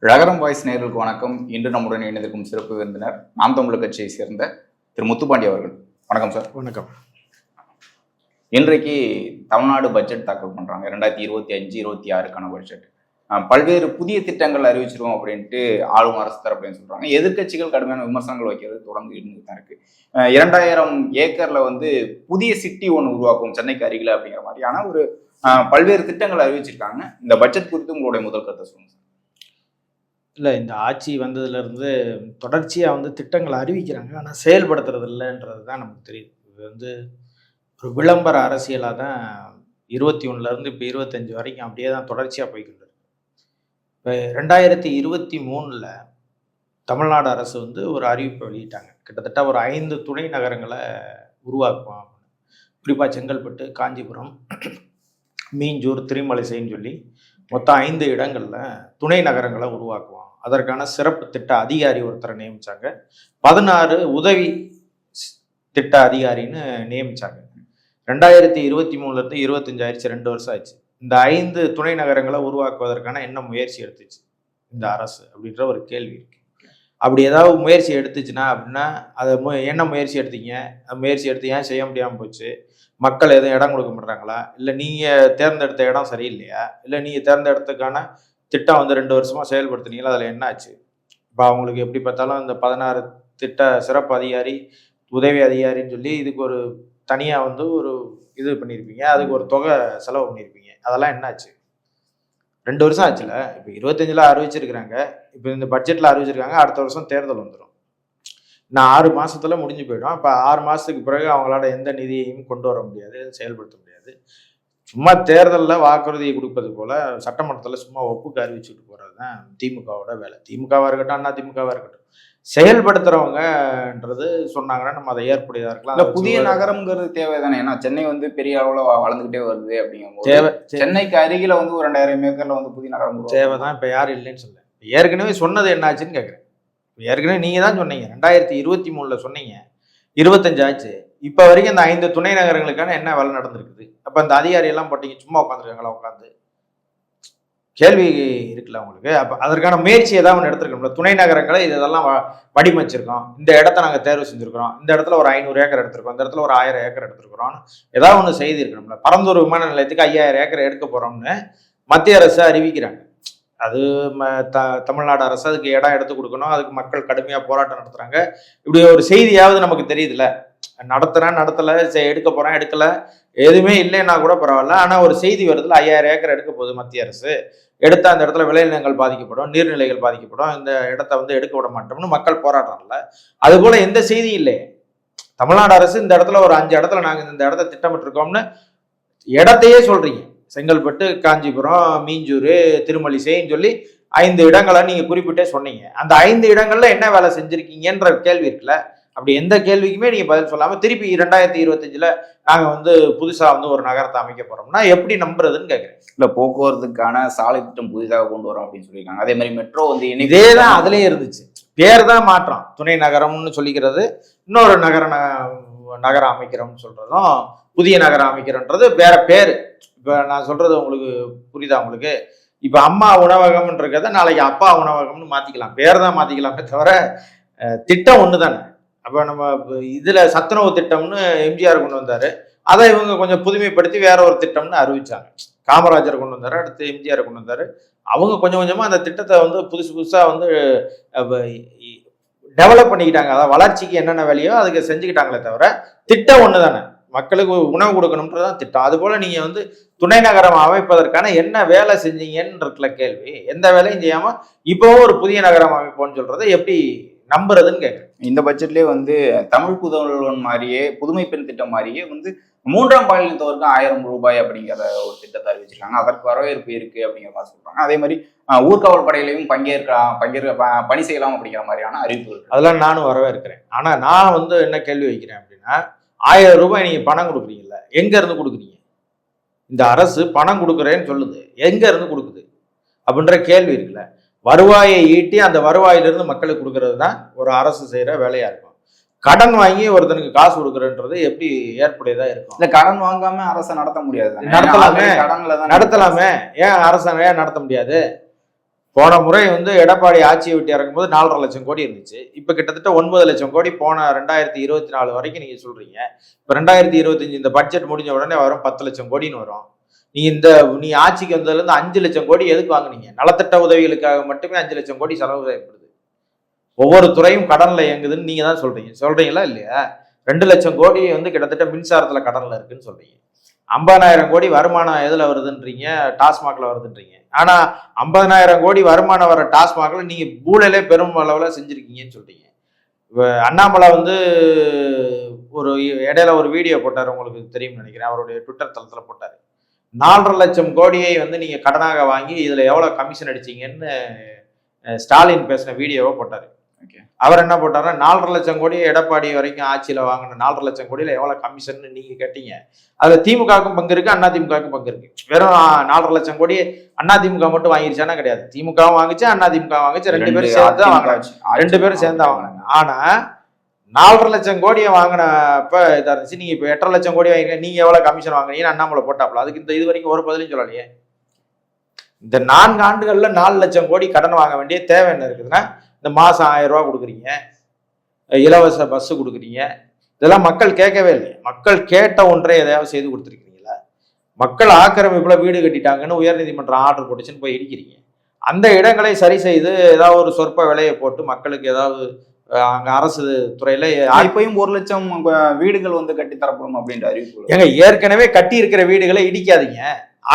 ரகரம் voice நேயர்களுக்கு வணக்கம். இன்று நம்முடன் இணைந்திருக்கும் சிறப்பு விருந்தினர் நாம் தமிழர் கட்சியை சேர்ந்த திரு முத்துப்பாண்டி அவர்கள். வணக்கம் சார். வணக்கம். இன்றைக்கு தமிழ்நாடு பட்ஜெட் தாக்கல் பண்றாங்க. ரெண்டாயிரத்தி இருபத்தி அஞ்சு இருபத்தி ஆறுக்கான பட்ஜெட். பல்வேறு புதிய திட்டங்கள் அறிவிச்சிருவோம் அப்படின்ட்டு ஆளும் அரசு தரப்புன்னு சொல்றாங்க. எதிர்க்கட்சிகள் கடுமையான விமர்சனங்கள் வைக்கிறது தொடர்ந்து இருந்து தான் இருக்கு. அஹ் இரண்டாயிரம் ஏக்கர்ல வந்து புதிய சிட்டி ஒன்று உருவாக்கும் சென்னைக்கு அருகில அப்படிங்கிற மாதிரியான ஒரு பல்வேறு திட்டங்கள் அறிவிச்சிருக்காங்க. இந்த பட்ஜெட் குறித்து உங்களுடைய முதல் கருத்தை சொல்லுங்க சார். இல்லை இந்த ஆட்சி வந்ததுலேருந்து தொடர்ச்சியாக வந்து திட்டங்களை அறிவிக்கிறாங்க. ஆனால் செயல்படுத்துறது இல்லைன்றது தான் நமக்கு தெரியுது இது வந்து ஒரு விளம்பர அரசியலாக தான் இருபத்தி ஒன்றுலேருந்து இப்போ இருபத்தஞ்சி வரைக்கும் அப்படியே தான் தொடர்ச்சியாக போய்கிட்டு இருக்கு. இப்போ ரெண்டாயிரத்தி இருபத்தி மூணில் தமிழ்நாடு அரசு வந்து ஒரு அறிவிப்பை வெளியிட்டாங்க. கிட்டத்தட்ட ஒரு ஐந்து துணை நகரங்களை உருவாக்குவோம் குறிப்பாக செங்கல்பட்டு காஞ்சிபுரம் மீஞ்சூர் திருமலைசைன்னு சொல்லி மொத்தம் ஐந்து இடங்களில் துணை நகரங்களை உருவாக்குவோம் அதற்கான சிறப்பு திட்ட அதிகாரி ஒருத்தரை நியமித்தாங்க பதினாறு உதவி ஸ்- திட்ட அதிகாரின்னு நியமித்தாங்க ரெண்டாயிரத்தி இருபத்தி மூணுலேருந்து இருபத்தஞ்சு ஆயிடுச்சு ரெண்டு வருஷம் ஆயிடுச்சு. இந்த ஐந்து துணை நகரங்களை உருவாக்குவதற்கான என்ன முயற்சி எடுத்துச்சு? இந்த அரசு அப்படின்ற ஒரு கேள்வி இருக்கு. அப்படி ஏதாவது முயற்சி எடுத்துச்சுன்னா அப்படின்னா அதை மு என்ன முயற்சி எடுத்தீங்க? அந்த முயற்சி எடுத்து ஏன் செய்ய முடியாமல் போச்சு? மக்கள் எதுவும் இடம் கொடுக்க மாட்டாங்களா இல்லை நீங்கள் தேர்ந்தெடுத்த இடம் சரியில்லையா? இல்லை நீங்கள் தேர்ந்தெடுத்ததுக்கான திட்டம் வந்து ரெண்டு வருஷமாக செயல்படுத்துனீங்களா? அதில் என்ன ஆச்சு? இப்போ அவங்களுக்கு எப்படி பார்த்தாலும் இந்த பதினாறு திட்ட சிறப்பு அதிகாரி உதவி அதிகாரின்னு சொல்லி இதுக்கு ஒரு தனியாக வந்து ஒரு இது பண்ணியிருப்பீங்க அதுக்கு ஒரு தொகை செலவு பண்ணியிருப்பீங்க அதெல்லாம் என்னாச்சு ரெண்டு வருஷம் ஆச்சுல. இப்போ இருபத்தஞ்சில் அறிவிச்சிருக்கிறாங்க. இப்போ இந்த பட்ஜெட்டில் அறிவிச்சிருக்காங்க. அடுத்த வருஷம் தேர்தல் வந்துடும் நான் ஆறு மாசத்துல முடிஞ்சு போயிடும். அப்போ ஆறு மாசத்துக்கு பிறகு அவங்களால எந்த நிதியையும் கொண்டு வர முடியாது செயல்படுத்த முடியாது. சும்மா தேர்தலில் வாக்குறுதியை கொடுப்பது போல சட்டமன்றத்தில் சும்மா ஒப்புக்கு அறிவிச்சுட்டு போகிறது தான் திமுகவோட வேலை. திமுகவாக இருக்கட்டும் அண்ணா திமுகவாக இருக்கட்டும். செயல்படுத்துறவங்கன்றது சொன்னாங்கன்னா நம்ம அதை ஏற்புடையதாக இருக்கலாம். இல்ல புதிய நகரம்ங்கிறது தேவைதானே? ஏன்னா சென்னை வந்து பெரிய அளவுல வ- வளர்ந்துகிட்டே வருது அப்படிங்கும்போது தேவை. சென்னைக்கு அருகில வந்து ஒரு ரெண்டாயிரம் ஏக்கர்ல வந்து புதிய நகரம். தேவை தான் இப்போ யாரும் இல்லைன்னு சொல்ல ஏற்கனவே சொன்னது என்னாச்சுன்னு கேட்குறேன் ஏற்கனவே நீங்கள் தான் சொன்னீங்க. ரெண்டாயிரத்தி இருபத்தி மூணில் சொன்னீங்க. இருபத்தஞ்சு ஆச்சு இப்போ வரைக்கும் இந்த ஐந்து துணை நகரங்களுக்கான என்ன வேலை நடந்திருக்குது? அப்போ அந்த அதிகாரியெல்லாம் போட்டீங்க. சும்மா உட்காந்துருக்காங்களா உட்காந்து கேள்வி இருக்குல்ல உங்களுக்கு? அப்போ அதற்கான முயற்சி ஏதாவது ஒன்று எடுத்துருக்கோம்ல துணை நகரங்களை இதெல்லாம் வ- வடிவமைச்சிருக்கோம். இந்த இடத்த நாங்கள் தேர்வு செஞ்சுருக்கிறோம். இந்த இடத்துல ஒரு ஐநூறு ஏக்கர் எடுத்திருக்கோம். இந்த இடத்துல ஒரு ஆயிரம் ஏக்கர் எடுத்திருக்கிறோம். ஏதாவது ஒன்று செய்திருக்கணும்ல பரந்தூர் விமான நிலையத்துக்கு ஐயாயிரம் ஏக்கர் எடுக்க போகிறோம்னு மத்திய அரசு அறிவிக்கிறாங்க. அது ம- த தமிழ்நாடு அரசு அதுக்கு இடம் எடுத்து கொடுக்கணும். அதுக்கு மக்கள் கடுமையாக போராட்டம் நடத்துகிறாங்க இப்படி ஒரு செய்தியாவது நமக்கு தெரியுதுல்ல. நடத்துகிறேன் நடத்தலை சரி எடுக்க போகிறேன் எடுக்கல. எதுவுமே இல்லைன்னா கூட பரவாயில்ல. ஆனால் ஒரு செய்தி வருதுல ஐயாயிரம் ஏக்கர் எடுக்க போகுது மத்திய அரசு. எடுத்தால் அந்த இடத்துல விளைநிலங்கள் பாதிக்கப்படும் நீர்நிலைகள் பாதிக்கப்படும். இந்த இடத்த வந்து எடுக்க விட மாட்டோம்னு மக்கள் போராடுறாங்கல்ல. அதுபோல எந்த செய்தியும் இல்லை தமிழ்நாடு அரசு இந்த இடத்துல ஒரு அஞ்சு இடத்துல நாங்கள் இந்த இடத்த திட்டமிட்டிருக்கோம்னு இடத்தையே சொல்றீங்க. செங்கல்பட்டு காஞ்சிபுரம் மீஞ்சூர் திருமலிசைன்னு சொல்லி ஐந்து இடங்களை நீங்க குறிப்பிட்டே சொன்னீங்க. அந்த ஐந்து இடங்கள்ல என்ன வேலை செஞ்சிருக்கீங்கன்ற கேள்வி இருக்குல்ல? அப்படி எந்த கேள்விக்குமே நீங்க பதில் சொல்லாம திருப்பி இரண்டாயிரத்தி இருபத்தஞ்சுல நாங்க வந்து புதுசா வந்து ஒரு நகரத்தை அமைக்க போறோம்னா எப்படி நம்புறதுன்னு கேக்குறேன். இல்ல போக்குவரத்துக்கான சாலை திட்டம் புதிதாக கொண்டு வரோம் அப்படின்னு சொல்லியிருக்காங்க. அதே மாதிரி மெட்ரோ வந்து இதே தான் அதுலயே இருந்துச்சு. பேர் தான் மாற்றம். துணை நகரம்னு சொல்லிக்கிறது இன்னொரு நகர நகரம் அமைக்கிறோம்னு சொல்றதும் புதிய நகரம் அமைக்கிறோன்றது வேற பேர். இப்போ நான் சொல்கிறது உங்களுக்கு புரியுதா உங்களுக்கு? இப்போ அம்மா உணவகம்னு இருக்கிறத நாளைக்கு அப்பா உணவகம்னு மாற்றிக்கலாம் பேர் தான் மாற்றிக்கலாமே தவிர திட்டம் ஒன்று தானே அப்போ நம்ம இதில் சத்துணவு திட்டம்னு எம்ஜிஆர் கொண்டு வந்தார். அதை இவங்க கொஞ்சம் புதுமைப்படுத்தி வேற ஒரு திட்டம்னு அறிவிச்சாங்க. காமராஜர் கொண்டு வந்தாரு அடுத்து எம்ஜிஆர் கொண்டு வந்தார். அவங்க கொஞ்சம் கொஞ்சமாக அந்த திட்டத்தை வந்து புதுசு புதுசாக வந்து டெவலப் பண்ணிக்கிட்டாங்க. அதாவது வளர்ச்சிக்கு என்னென்ன வேலையோ அதுக்கு செஞ்சுக்கிட்டாங்களே தவிர திட்டம் ஒன்று தானே மக்களுக்கு உணவு கொடுக்கணுன்றது தான் திட்டம். அதுபோல் நீங்கள் வந்து துணை நகரம் அமைப்பதற்கான என்ன வேலை செஞ்சீங்கன்னு இருக்குல்ல கேள்வி. எந்த வேலையும் செய்யாமல் இப்போவும் ஒரு புதிய நகரம் அமைப்போம்னு சொல்கிறத எப்படி நம்புறதுன்னு கேட்குறேன். இந்த பட்ஜெட்லயே வந்து தமிழ் புதல்வன் மாதிரியே புதுமை பெண் திட்டம் மாதிரியே வந்து மூன்றாம் பாலினத்தவருக்கு ஆயிரம் ரூபாய் அப்படிங்கிற ஒரு திட்டத்தை அறிவிச்சிருக்காங்க. அதற்கு வரவேற்பு இருக்கு அப்படிங்கிற மாதிரி சொல்றாங்க. அதே மாதிரி ஊர்காவல் படையிலையும் பங்கேற்கலாம் பங்கேற்க பணி செய்யலாம் அப்படிங்கிற மாதிரியான அறிவிப்புகள். அதெல்லாம் நானும் வரவேற்கிறேன். ஆனால் நான் வந்து என்ன கேள்வி வைக்கிறேன் அப்படின்னா ஆயிரம் ரூபாய் நீங்கள் பணம் கொடுக்குறீங்கல்ல எங்கேருந்து கொடுக்குறீங்க? இந்த அரசு பணம் கொடுக்குறேன்னு சொல்லுது. எங்கேருந்து கொடுக்குது? அப்படின்ற கேள்வி இருக்குல்ல. வருவாயை ஈட்டி அந்த வருவாயிலிருந்து மக்களுக்கு கொடுக்கறது தான் ஒரு அரசு செய்கிற வேலையாக இருக்கும். கடன் வாங்கி ஒருத்தனுக்கு காசு கொடுக்குறன்றது எப்படி ஏற்புடையதாக இருக்கும்? இல்ல கடன் வாங்காம அரசை நடத்த முடியாது. நடத்தலாமே. நடத்தலாமே. ஏன் அரசாங்கம் ஏன் நடத்த முடியாது? போன முறை வந்து எடப்பாடி ஆட்சியை விட்டு இறங்கும்போது நாலரை லட்சம் கோடி இருந்துச்சு. இப்போ கிட்டத்தட்ட ஒன்பது லட்சம் கோடி போன ரெண்டாயிரத்தி இருபத்தி நாலு வரைக்கும் நீங்கள் சொல்கிறீங்க இப்போ ரெண்டாயிரத்தி இருபத்தஞ்சு இந்த பட்ஜெட் முடிஞ்ச உடனே வரும் பத்து லட்சம் கோடின்னு வரும். நீ இந்த நீ ஆட்சிக்கு வந்ததுலேருந்து அஞ்சு லட்சம் கோடி எதுக்கு வாங்குனீங்க? நலத்திட்ட உதவிகளுக்காக மட்டுமே அஞ்சு லட்சம் கோடி செலவு செய்யப்படுது. ஒவ்வொரு துறையும் கடனில் இயங்குதுன்னு நீங்கள் தான் சொல்கிறீங்க சொல்கிறீங்களா இல்லையா? ரெண்டு லட்சம் கோடி வந்து கிட்டத்தட்ட மின்சாரத்தில் கடனில் இருக்குன்னு சொல்கிறீங்க ஐம்பதனாயிரம் கோடி வருமானம் எதில் வருதுன்றீங்க? டாஸ்மாகில் வருதுன்றீங்க. ஆனால் ஐம்பதனாயிரம் கோடி வருமானம் வர டாஸ்மாகில் நீங்கள் பூலையிலே பெரும் அளவில் செஞ்சுருக்கீங்கன்னு சொல்கிறீங்க அண்ணாமலை வந்து ஒரு இடையில ஒரு வீடியோ போட்டார் உங்களுக்கு தெரியும்னு நினைக்கிறேன். அவருடைய ட்விட்டர் தளத்தில் போட்டார். நாலரை லட்சம் கோடியை வந்து நீங்கள் கடனாக வாங்கி இதில் எவ்வளோ கமிஷன் அடிச்சீங்கன்னு ஸ்டாலின் பேசின வீடியோவை போட்டார். அவர் என்ன போட்டாருன்னா நாலரை லட்சம் கோடி எடப்பாடி வரைக்கும் ஆட்சியில வாங்கின நாலரை லட்சம் கோடியில எவ்வளவு கமிஷன் நீங்க கேட்டீங்க. அதுல திமுகவுக்கும் பங்கு இருக்கு அண்ணா திமுகவுக்கும் பங்கு இருக்கு. வெறும் நாலரை லட்சம் கோடி அண்ணா திமுக மட்டும் வாங்கிருச்சானா கிடையாது. திமுகவும் வாங்குச்சு அண்ணா திமுக வாங்குச்சு ரெண்டு பேரும் சேர்ந்து தான் வாங்கினாங்க. ஆட்சி- ரெண்டு பேரும் சேர்ந்து தான் வாங்கினாங்க. ஆனா நாலரை லட்சம் கோடியை வாங்கினப்ப இதா இருந்துச்சு. நீங்க இப்ப எட்டரை லட்சம் கோடி வாங்கிருக்கீங்க நீங்க எவ்வளவு கமிஷன் வாங்குனீங்கன்னு அண்ணாமலை போட்டாப்ல அதுக்கு இந்த இது வரைக்கும் ஒரு பதிலும் சொல்லலையே. இந்த நான்கு ஆண்டுகள்ல நாலு லட்சம் கோடி கடன் வாங்க வேண்டிய தேவை என்ன இருக்குதுன்னா இந்த மாசம் ஆயிரம் ரூபாய் கொடுக்குறீங்க. இலவச பஸ் கொடுக்குறீங்க. இதெல்லாம் மக்கள் கேட்கவே இல்லை மக்கள் கேட்ட ஒன்றை எதையாவது செய்து கொடுத்துருக்கீங்களா மக்கள் ஆக்கிரமிப்புல வீடு கட்டிட்டாங்கன்னு உயர்நீதிமன்றம் ஆர்டர் போட்டுச்சுன்னு போய் இடிக்கிறீங்க. அந்த இடங்களை சரி செய்து ஏதாவது ஒரு சொற்ப விலையை போட்டு மக்களுக்கு ஏதாவது அங்க அரசு துறையில இப்பயும் ஒரு லட்சம் வீடுகள் வந்து கட்டி தரப்படும் அப்படின்ற அறிவிப்பு ஏங்க ஏற்கனவே கட்டி இருக்கிற வீடுகளை இடிக்காதீங்க.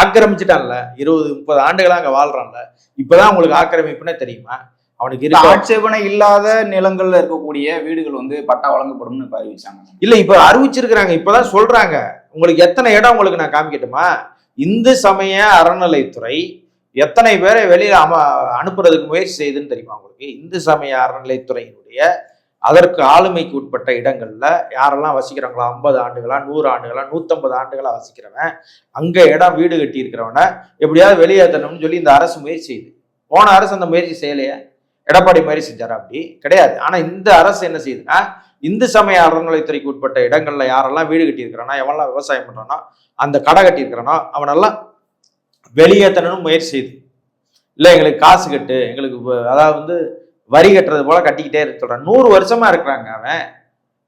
ஆக்கிரமிச்சிட்டான்ல. இருபது முப்பது ஆண்டுகளா அங்க வாழ்றான்ல. இப்பதான் உங்களுக்கு ஆக்கிரமிப்புன்னே தெரியுமா? அவனுக்கு ஆட்சேபனை இல்லாத நிலங்கள்ல இருக்கக்கூடிய வீடுகள் வந்து பட்டா வழங்கப்படும்னு இப்ப அறிவிச்சாங்க. இல்ல இப்ப அறிவிச்சிருக்கிறாங்க. இப்பதான் சொல்றாங்க. உங்களுக்கு எத்தனை இடம் உங்களுக்கு நான் காமிக்கட்டுமா? இந்து சமய அறநிலைத்துறை எத்தனை பேரை வெளியில அம அனுப்புறதுக்கு முயற்சி செய்யுதுன்னு தெரியுமா உங்களுக்கு? இந்து சமய அறநிலைத்துறையினுடைய அதற்கு ஆளுமைக்கு உட்பட்ட இடங்கள்ல யாரெல்லாம் வசிக்கிறாங்களோ ஐம்பது ஆண்டுகளா நூறு ஆண்டுகளா நூத்தம்பது ஆண்டுகளா வசிக்கிறவன் அங்க இடம் வீடு கட்டி இருக்கிறவனை எப்படியாவது வெளியேற்றணும்னு சொல்லி இந்த அரசு முயற்சி செய்யுது. போன அரசு அந்த முயற்சி செய்யலையே? எடப்பாடி மாதிரி செஞ்சாரா அப்படி? கிடையாது. ஆனால் இந்த அரசு என்ன செய்யுதுன்னா இந்து சமய அறநிலைத்துறைக்கு உட்பட்ட இடங்கள்ல யாரெல்லாம் வீடு கட்டியிருக்கிறானோ எவன்லாம் விவசாயம் பண்ணுறானோ அந்த கடை கட்டியிருக்கிறானோ அவனெல்லாம் வெளியேற்றணும்னு முயற்சி செய்யுது. இல்லை எங்களுக்கு காசு கட்டு எங்களுக்கு அதாவது வந்து வரி கட்டுறது போல கட்டிக்கிட்டே இருக்க சொல்கிறான் நூறு வருஷமா இருக்கிறாங்க அவன்.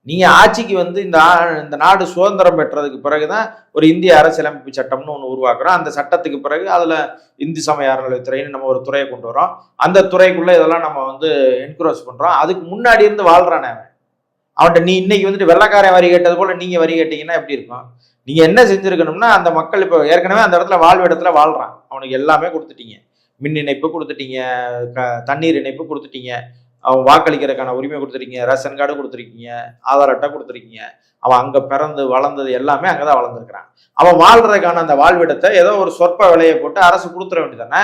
நீங்கள் ஆட்சிக்கு வந்து இந்த ஆ- இந்த நாடு சுதந்திரம் பெற்றதுக்கு பிறகு தான் ஒரு இந்திய அரசியலமைப்பு சட்டம்னு ஒன்று உருவாக்குறோம். அந்த சட்டத்துக்கு பிறகு அதில் இந்து சமய அறநிலையத்துறைன்னு நம்ம ஒரு துறையை கொண்டு வரோம் அந்த துறைக்குள்ளே இதெல்லாம் நம்ம வந்து என்கரேஜ் பண்ணுறோம் அதுக்கு முன்னாடி இருந்து வாழ்கிறானே அவன். அவன்கிட்ட நீ இன்னைக்கு வந்துட்டு வெள்ளக்காரன் வரி கேட்டது போல் நீங்கள் வரி கேட்டீங்கன்னா எப்படி இருக்கும்? நீங்கள் என்ன செஞ்சுருக்கணும்னா அந்த மக்கள் இப்போ ஏற்கனவே அந்த இடத்துல வாழ்வு இடத்துல வாழ்கிறான் அவனுக்கு எல்லாமே கொடுத்துட்டீங்க. மின் இணைப்பு கொடுத்துட்டீங்க. க- தண்ணீர் இணைப்பு கொடுத்துட்டீங்க. அவன் வாக்களிக்கிறதுக்கான உரிமை கொடுத்துருக்கீங்க ரேஷன் கார்டு கொடுத்துருக்கீங்க ஆதார் அட்டை கொடுத்துருக்கீங்க. அவன் அங்கே பிறந்து வளர்ந்தது எல்லாமே அங்கே தான் வளர்ந்துருக்கிறான். அவன் வாழ்றதுக்கான அந்த வாழ்விடத்தை ஏதோ ஒரு சொற்ப விலையை போட்டு அரசு கொடுத்துட வேண்டியதானே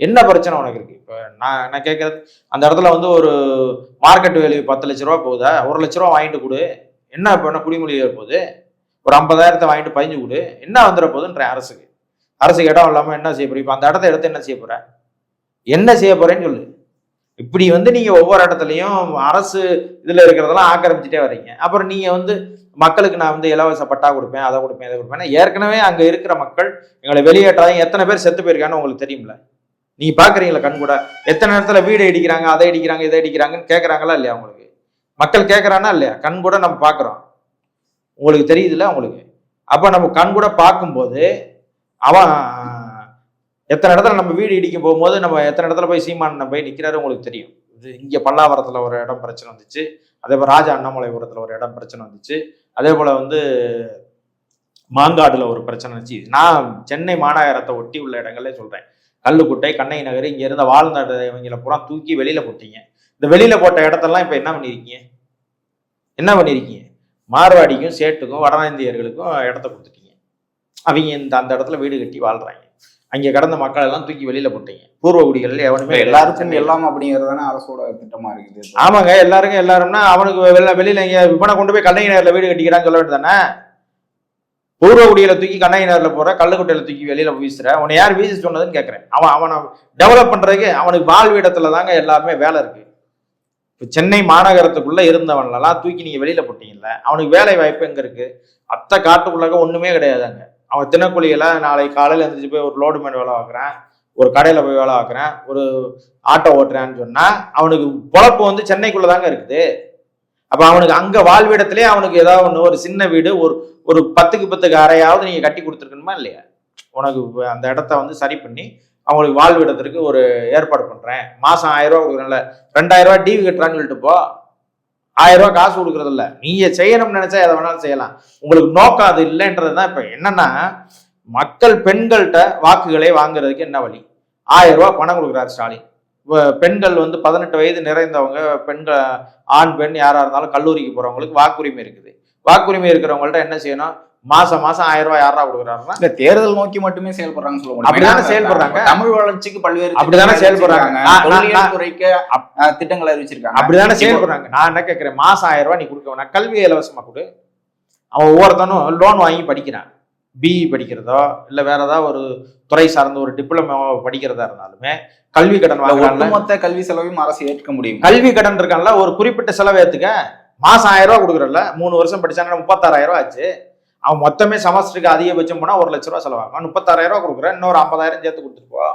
என்ன பிரச்சனை உனக்கு இருக்கு? இப்போ நான் என்ன கேட்கறது அந்த இடத்துல வந்து ஒரு மார்க்கெட் வேல்யூ பத்து லட்ச ரூபா போகுதா? ஒரு லட்ச ரூபா வாங்கிட்டு கொடு. என்ன இப்போ என்ன குடிமொழியாக போகுது? ஒரு ஐம்பதாயிரத்தை வாங்கிட்டு பதிஞ்சு கொடு. என்ன வந்துட போகுதுன்றேன் அரசுக்கு. அரசுக்கு இடம் இல்லாமல் என்ன செய்ய போகிறேன் இப்போ அந்த இடத்த எடுத்து என்ன செய்ய போகிறேன் என்ன செய்ய போகிறேன்னு சொல்லு. இப்படி வந்து நீங்கள் ஒவ்வொரு இடத்துலையும் அரசு இதில் இருக்கிறதெல்லாம் ஆக்கிரமிச்சிட்டே வர்றீங்க. அப்புறம் நீங்கள் வந்து மக்களுக்கு நான் வந்து இலவச பட்டா கொடுப்பேன் அதை கொடுப்பேன் இதை கொடுப்பேன். ஏற்கனவே அங்கே இருக்கிற மக்கள் எங்களை வெளியேற்றாங்க எத்தனை பேர் செத்து போயிருக்கான்னு உங்களுக்கு தெரியும்ல? நீ பாக்குறீங்களா கண் கூட? எத்தனை இடத்துல வீடு இடிக்கிறாங்க அதை இடிக்கிறாங்க இதை இடிக்கிறாங்கன்னு கேட்குறாங்களா இல்லையா உங்களுக்கு? மக்கள் கேட்குறானா இல்லையா? கண் கூட நம்ம பார்க்குறோம் உங்களுக்கு தெரியுதுல்ல உங்களுக்கு? அப்போ நம்ம கண் கூட பார்க்கும்போது அவன் எத்தனை இடத்துல நம்ம வீடு இடிக்க போகும்போது நம்ம எத்தனை இடத்துல போய் சீமான் போய் நிற்கிறாரு உங்களுக்கு தெரியும். இது இங்கே பல்லாவரத்தில் ஒரு இடம் பிரச்சனை வந்துச்சு. அதே போல் ராஜா அண்ணாமலைபுரத்தில் ஒரு இடம் பிரச்சனை வந்துச்சு. அதே போல் வந்து மாங்காடுல ஒரு பிரச்சனை வந்துச்சு. நான் சென்னை மாநகரத்தை ஒட்டி உள்ள இடங்களே சொல்கிறேன் கல்லுக்குட்டை கண்ணகி நகர் இங்கே இருந்த வாழ்ந்த இவங்களை பூரா தூக்கி வெளியில் போட்டீங்க. இந்த வெளியில் போட்ட இடத்தெல்லாம் இப்போ என்ன பண்ணியிருக்கீங்க என்ன பண்ணியிருக்கீங்க மார்வாடிக்கும் சேட்டுக்கும் வடநாந்தியர்களுக்கும் இடத்த கொடுத்துட்டீங்க. அவங்க இந்த அந்த இடத்துல வீடு கட்டி வாழ்கிறாங்க அங்க கடந்த மக்கள் எல்லாம் தூக்கி வெளியில போட்டீங்க. பூர்வ குடிகள் எவனுமே எல்லாருக்கும். எல்லாம் அப்படிங்கிறது தானே அரசோட திட்டமா இருக்குது? ஆமாங்க எல்லாருக்கும் எல்லாரும்னா அவனுக்கு வெளில வெளியில இங்க இவனை கொண்டு போய் கண்ணகி நகர்ல வீடு கட்டிக்கிறான்னு சொல்ல வேண்டியதானே பூர்வ குடியில தூக்கி கண்ணகி நகர்ல போற கள்ளுக்குட்டையில தூக்கி வெளியில வீசுற உன்னை யார் வீச சொன்னதுன்னு கேக்குறேன். அவன் அவனை டெவலப் பண்றதுக்கு அவனுக்கு வாழ்விடத்துல தாங்க எல்லாருமே வேலை இருக்கு. இப்போ சென்னை மாநகரத்துக்குள்ள இருந்தவன்லாம் தூக்கி நீங்க வெளியில போட்டீங்கல்ல அவனுக்கு வேலை வாய்ப்பு எங்க இருக்கு? அத்தை காட்டுக்குள்ளாக ஒண்ணுமே கிடையாது அங்க அவன் தினக்கூலியெல்லாம் நாளை காலையில் எழுந்திரிச்சு போய் ஒரு லோடு மேன் வேலை பார்க்குறேன். ஒரு கடையில் போய் வேலை பார்க்குறேன். ஒரு ஆட்டோ ஓட்டுறேன்னு சொன்னால் அவனுக்கு பொழப்பு வந்து சென்னைக்குள்ளே தாங்க இருக்குது. அப்போ அவனுக்கு அங்கே வாழ்விடத்துலேயே அவனுக்கு ஏதாவது ஒன்று ஒரு சின்ன வீடு ஒரு ஒரு பத்துக்கு பத்துக்கு அறையாவது நீங்கள் கட்டி கொடுத்துருக்கணுமா இல்லையா? உனக்கு அந்த இடத்த வந்து சரி பண்ணி அவங்களுக்கு வாழ்விடத்திற்கு ஒரு ஏற்பாடு பண்ணுறேன் மாதம் ஆயிரம் ரூபா கொடுக்குறேன்ல. ரெண்டாயிரம் ரூபா டிவி கட்டுறான்னு சொல்லிட்டு போ. ஆயிரம் ரூபாய் காசு கொடுக்கறது இல்ல நீங்க செய்யணும்னு நினைச்சா எதை வேணாலும் செய்யலாம். உங்களுக்கு நோக்கம் அது இல்லைன்றது தான் இப்ப என்னன்னா மக்கள் பெண்கள்கிட்ட வாக்குகளை வாங்குறதுக்கு என்ன வழி? ஆயிரம் ரூபாய் பணம் கொடுக்குறாரு ஸ்டாலின். வ- பெண்கள் வந்து பதினெட்டு வயது நிறைந்தவங்க பெண்கள் ஆண் பெண் யாரா இருந்தாலும் கல்லூரிக்கு போறவங்களுக்கு வாக்குரிமை இருக்குது. வாக்குரிமை இருக்கிறவங்கள்ட்ட என்ன செய்யணும்? மாசம் மாசம் ஆயிரம் ரூபாய் யாரா கொடுக்குறாருன்னா இல்ல தேர்தல் நோக்கி மட்டுமே செயல்படுறாங்க சொல்ல முடியும் அப்படிதானே செயல்படுறாங்க. தமிழ் வளர்ச்சிக்கு பல்வேறு அப்படிதானே செயல்படுறாங்க. துறைக்கு திட்டங்களை அறிவிச்சிருக்காங்க. அப்படிதானே செயல்படுறாங்க. நான் என்ன கேட்கிறேன் மாசம் ஆயிரம் ரூபாய் நீ கொடுக்க வேணாம் கல்வி இலவசமா கொடு. அவன் ஒவ்வொருத்தனும் லோன் வாங்கி படிக்கிறான். பிஇ படிக்கிறதோ இல்ல வேற ஏதாவது ஒரு துறை சார்ந்த ஒரு டிப்ளமோ படிக்கிறதா இருந்தாலுமே கல்வி கடன் ஒட்டுமொத்த கல்வி செலவையும் அரசு ஏற்க முடியும். கல்வி கடன் இருக்கான்ல ஒரு குறிப்பிட்ட செலவு ஏத்துக்க. மாசம் ஆயிரம் ரூபாய் கொடுக்குறல்ல மூணு வருஷம் படிச்சாங்கன்னா முப்பத்தாறாயிரம் ரூபாய் ஆச்சு. அவன் மொத்தமே செமஸ்டருக்கு அதிகபட்சம் போனால் ஒரு லட்ச ரூபா செலவாகும். முப்பத்தாறாயிரம் ரூபா கொடுக்குறேன் இன்னொரு ஐம்பதாயிரம் சேர்த்து கொடுத்துட்டு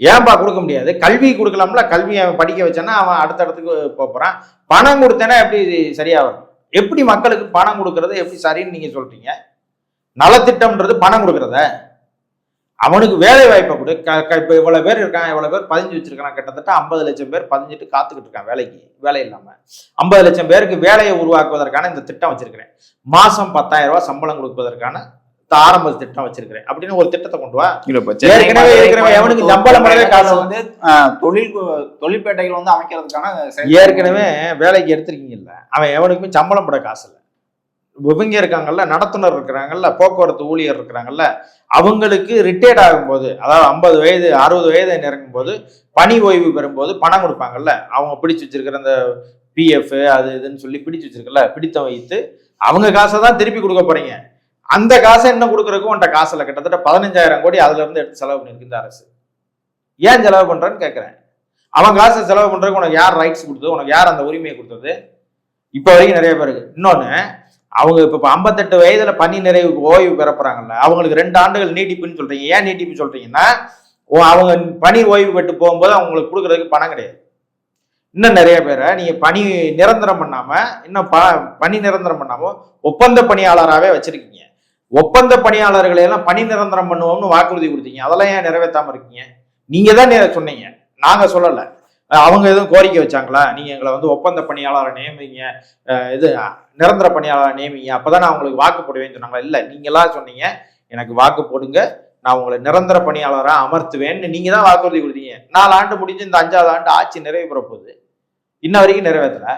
ஏன்பா கொடுக்க முடியாது? கல்வி கொடுக்கலாம்ல கல்வி அவன் படிக்க வச்சானா அவன் அடுத்த இடத்துக்கு போகிறான் பணம் கொடுத்தேன்னா எப்படி சரியா வரும் எப்படி மக்களுக்கு பணம் கொடுக்கறது எப்படி சரின்னு நீங்கள் சொல்கிறீங்க நலத்திட்டம்ன்றது பணம் கொடுக்குறத? அவனுக்கு வேலை வாய்ப்பை கொடு இப்ப இவ்வளவு பேர் இருக்கான் இவ்வளவு பேர் பதிஞ்சு வச்சிருக்கான் கிட்டத்தட்ட ஐம்பது லட்சம் பேர் பதிஞ்சிட்டு காத்துக்கிட்டு இருக்கான் வேலைக்கு வேலை இல்லாம. ஐம்பது லட்சம் பேருக்கு வேலையை உருவாக்குவதற்கான இந்த திட்டம் வச்சிருக்கிறேன். மாசம் பத்தாயிரம் ரூபாய் சம்பளம் கொடுப்பதற்கான ஆரம்ப திட்டம் வச்சிருக்கிறேன். அப்படின்னு ஒரு திட்டத்தை கொண்டு வா. ஏற்கனவே இருக்கிறவன் எவனுக்கு சம்பளம் காசு. வந்து தொழில் தொழிற்பேட்டைகள் வந்து அமைக்கிறதுக்கான ஏற்கனவே வேலைக்கு எடுத்திருக்கீங்கல்ல. அவன் எவனுக்குமே சம்பளம் பட காசு இல்லை. இவங்க இருக்காங்கல்ல நடத்துனர் இருக்கிறாங்கல்ல போக்குவரத்து ஊழியர் இருக்கிறாங்கல்ல அவங்களுக்கு ரிட்டையர்ட் ஆகும்போது அதாவது ஐம்பது வயது அறுபது வயது நெருங்கும் போது பணி ஓய்வு பெறும்போது பணம் கொடுப்பாங்கல்ல. அவங்க பிடிச்சு வச்சிருக்கிற அந்த பிஎஃப் அது இதுன்னு சொல்லி பிடிச்சு வச்சிருக்கல பிடித்தம் வைத்து அவங்க காசை தான் திருப்பி கொடுக்க போறீங்க. அந்த காசை என்ன கொடுக்குறக்கு உன்ட்ட காசில் கிட்டத்தட்ட பதினஞ்சாயிரம் கோடி அதுல இருந்து எடுத்து செலவு பண்ணிருக்கு இந்த அரசு. ஏன் செலவு பண்றேன்னு கேட்குறேன் அவன் காசை செலவு பண்றதுக்கு உனக்கு யார் ரைட்ஸ் கொடுத்தது? உனக்கு யார் அந்த உரிமையை கொடுத்தது? இப்போ வரைக்கும் நிறைய பேருக்கு இன்னொன்னு அவங்க இப்போ இப்போ ஐம்பத்தெட்டு வயதுல பணி நிறைவு ஓய்வு பெறப்படுறாங்கல்ல அவங்களுக்கு ரெண்டு ஆண்டுகள் நீட்டிப்புன்னு சொல்றீங்க. ஏன் நீட்டிப்பு சொல்றீங்கன்னா ஓ, அவங்க பணி ஓய்வு பெற்று போகும்போது அவங்களுக்கு கொடுக்கறதுக்கு பணம் கிடையாது. இன்னும் நிறைய பேரை நீங்க பணி நிரந்தரம் பண்ணாம இன்னும் ப பணி நிரந்தரம் பண்ணாம ஒப்பந்த பணியாளராகவே வச்சிருக்கீங்க. ஒப்பந்த பணியாளர்களை எல்லாம் பணி நிரந்தரம் பண்ணுவோம்னு வாக்குறுதி கொடுத்தீங்க. அதெல்லாம் ஏன் நிறைவேற்றாம இருக்கீங்க? நீங்க தான் சொன்னீங்க. நாங்க சொல்லலை. அவங்க எதுவும் கோரிக்கை வச்சாங்களா? நீங்க எங்களை வந்து ஒப்பந்த பணியாளரை நியமிங்க. இது நிரந்தர பணியாளரை நியமிங்க. அப்பதான் நான் உங்களுக்கு வாக்கு போடுவேன்னு சொன்னாங்களா? இல்ல நீங்களா சொன்னீங்க. எனக்கு வாக்கு போடுங்க. நான் உங்களை நிரந்தர பணியாளராக அமர்த்துவேன்னு நீங்க தான் வாக்குறுதி கொடுத்தீங்க. நாலு ஆண்டு முடிஞ்சு இந்த அஞ்சாவது ஆண்டு ஆட்சி நிறைவு பெற போகுது இன்ன வரைக்கும் நிறைவேற்றல.